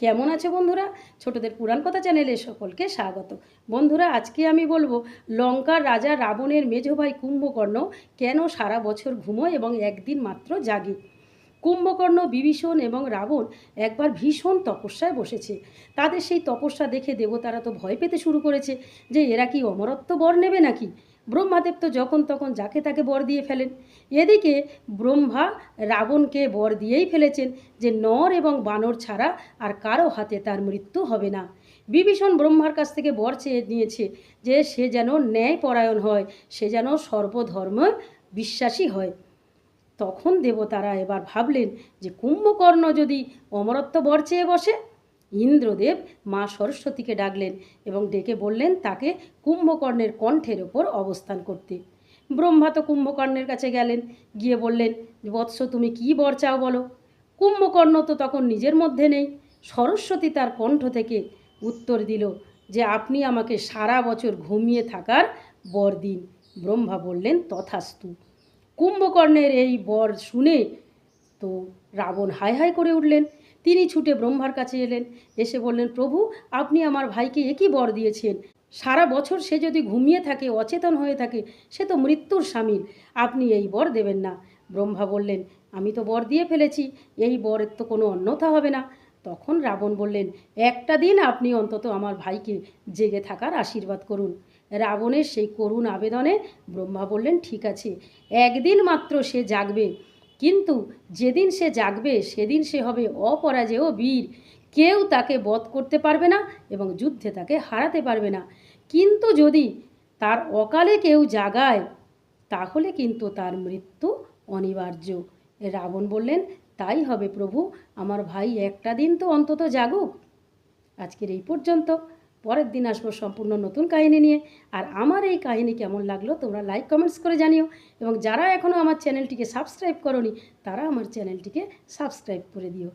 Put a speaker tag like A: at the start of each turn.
A: কেমন আছে বন্ধুরা? ছোটদের পুরাণ কথা চ্যানেলে সকলকে স্বাগত। বন্ধুরা, আজকে আমি বলব, লঙ্কার রাজা রাবণের মেজভাই কুম্ভকর্ণ কেন সারা বছর ঘুমোয় এবং একদিন মাত্র জাগে? কুম্ভকর্ণ, বিভীষণ এবং রাবণ একবার ভীষণ তপস্যায় বসেছে। তাদের সেই তপস্যা দেখে দেবতারা তো ভয় পেতে শুরু করেছে যে, এরা কি অমরত্ব বর নেবে নাকি? ব্রহ্মাদেব তো যখন তখন যাকে তাকে বর দিয়ে ফেলেন। এদিকে ব্রহ্মা রাবণকে বর দিয়েই ফেলেছেন যে, নর এবং বানর ছাড়া আর কারও হাতে তার মৃত্যু হবে না। বিভীষণ ব্রহ্মার কাছ থেকে বর চেয়ে নিয়েছে যে, সে যেন ন্যায়পরায়ণ হয়, সে যেন সর্বধর্ম বিশ্বাসী হয়। তখন দেবতারা এবার ভাবলেন যে কুম্ভকর্ণ যদি অমরত্ব বর চেয়ে বসে, ইন্দ্রদেব মা সরস্বতীকে ডাকলেন এবং ডেকে বললেন তাকে কুম্ভকর্ণের কণ্ঠের ওপর অবস্থান করতে। ব্রহ্মা তো কুম্ভকর্ণের কাছে গেলেন, গিয়ে বললেন, বৎস, তুমি কী বর চাও বলো? কুম্ভকর্ণ তো তখন নিজের মধ্যে নেই, সরস্বতী তার কণ্ঠ থেকে উত্তর দিল যে, আপনি আমাকে সারা বছর ঘুমিয়ে থাকার বর দিন ব্রহ্মা বললেন, তথাস্তু। কুম্ভকর্ণের এই বর শুনে তো রাবণ হাই হাই করে উঠলেন। তিনি ছুটে ব্রহ্মার কাছে এলেন। এসে বললেন, প্রভু, আপনি আমার ভাইকে একই বর দিয়েছেন? সারা বছর সে যদি ঘুমিয়ে থাকে, অচেতন হয়ে থাকে, সে তো মৃত্যুর সামিল আপনি এই বর দেবেন না। ব্রহ্মা বললেন, আমি তো বর দিয়ে ফেলেছি, এই বরের তো কোনো অন্যথা হবে না। তখন রাবণ বললেন, একটা দিন আপনি অন্তত আমার ভাইকে জেগে থাকার আশীর্বাদ করুন। রাবণের সেই করুণ আবেদনে ব্রহ্মা বললেন, ঠিক আছে, একদিন মাত্র সে জাগবে। কিন্তু যেদিন সে জাগবে, সেদিন সে হবে অপরাজেয় বীর। কেউ তাকে বধ করতে পারবে না এবং যুদ্ধে তাকে হারাতে পারবে না। কিন্তু যদি তার অকালে কেউ জাগায়, তাহলে কিন্তু তার মৃত্যু অনিবার্য। রাবণ বললেন, তাই হবে প্রভু, আমার ভাই একটা দিন তো অন্তত জাগুক। আজকের এই পর্যন্ত। পরের দিন আসব সম্পূর্ণ নতুন কাহিনী নিয়ে। আর আমার এই কাহিনী কেমন লাগল তোমরা লাইক কমেন্টস করে জানিও। এবং যারা এখনও আমার চ্যানেলটিকে সাবস্ক্রাইব করনি, তারা আমার চ্যানেলটিকে সাবস্ক্রাইব করে দিও।